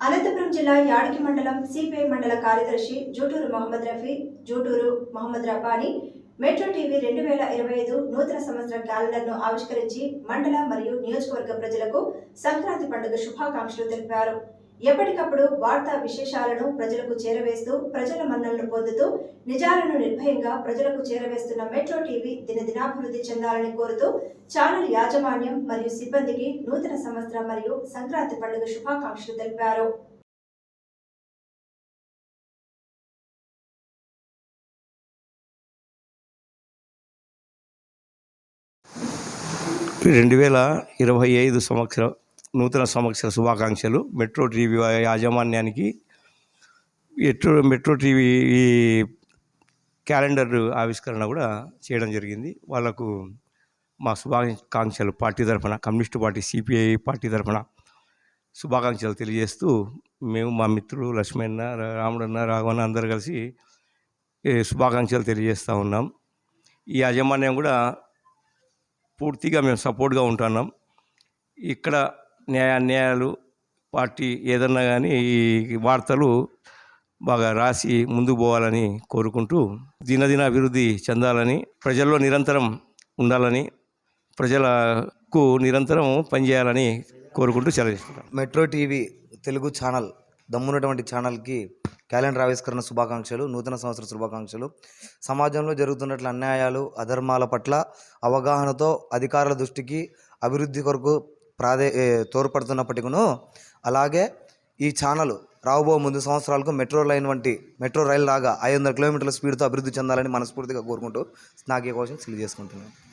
అనంతపురం జిల్లా యాడికి మండలం సిపిఐ మండల కార్యదర్శి జూటూరు మహమ్మద్ రఫీ జూటూరు మహమ్మద్ రబ్బాని మెట్రో టీవీ రెండు వేల ఇరవై ఐదు నూతన సంవత్సర క్యాలెండర్ను ఆవిష్కరించి మండల మరియు నియోజకవర్గ ప్రజలకు సంక్రాంతి పండుగ శుభాకాంక్షలు తెలిపారు. ఎప్పటికప్పుడు వార్తా విశేషాలను ప్రజలకు చేరవేస్తూ ప్రజల మన్నలను పొందుతూ నిజాలను నిర్భయంగా ప్రజలకు చేరవేస్తున్న మెట్రో టీవీ దినదినాభివృద్ధి చెందాలని కోరుతూ ఛానల్ యాజమాన్యం మరియు సిబ్బందికి నూతన సంవత్సరం మరియు సంక్రాంతి పండుగ శుభాకాంక్షలు తెలిపారు. రెండు వేల ఇరవై ఐదు సంవత్సరం నూతన సంవత్సర శుభాకాంక్షలు. మెట్రో టీవీ యాజమాన్యానికి మెట్రో మెట్రో టీవీ ఈ క్యాలెండర్ ఆవిష్కరణ కూడా చేయడం జరిగింది. వాళ్ళకు మా శుభాకాంక్షలు పార్టీ తరఫున కమ్యూనిస్ట్ పార్టీ సిపిఐ పార్టీ తరఫున శుభాకాంక్షలు తెలియజేస్తూ మేము మా మిత్రులు లక్ష్మణ రాముడన్న రాఘవన్న అందరు కలిసి శుభాకాంక్షలు తెలియజేస్తూ ఉన్నాం. ఈ యాజమాన్యం కూడా పూర్తిగా మేము సపోర్ట్గా ఉంటున్నాం. ఇక్కడ న్యాయ అన్యాయాలు పార్టీ ఏదన్నా కానీ ఈ వార్తలు బాగా రాసి ముందుకు పోవాలని కోరుకుంటూ దినదిన అభివృద్ధి చెందాలని ప్రజల్లో నిరంతరం ఉండాలని ప్రజలకు నిరంతరం పనిచేయాలని కోరుకుంటూ సెలవిస్తున్నాం మెట్రో టీవీ తెలుగు ఛానల్ దమ్మున్నటువంటి ఛానల్కి క్యాలెండర్ ఆవిష్కరణ శుభాకాంక్షలు నూతన సంవత్సర శుభాకాంక్షలు. సమాజంలో జరుగుతున్నట్లు అన్యాయాలు అధర్మాల పట్ల అవగాహనతో అధికారుల దృష్టికి అభివృద్ధి కొరకు ప్రాధే ఏ, తోడ్పడుతున్నప్పటికీ అలాగే ఈ ఛానల్ రాబో ముందు సంవత్సరాలకు మెట్రో లైన్ వంటి మెట్రో రైలు లాగా ఐదు వందల కిలోమీటర్ల స్పీడ్తో అభివృద్ధి చెందాలని మనస్ఫూర్తిగా కోరుకుంటూ నాకు ఈ క్వశ్చన్ తెలియజేసుకుంటున్నాను.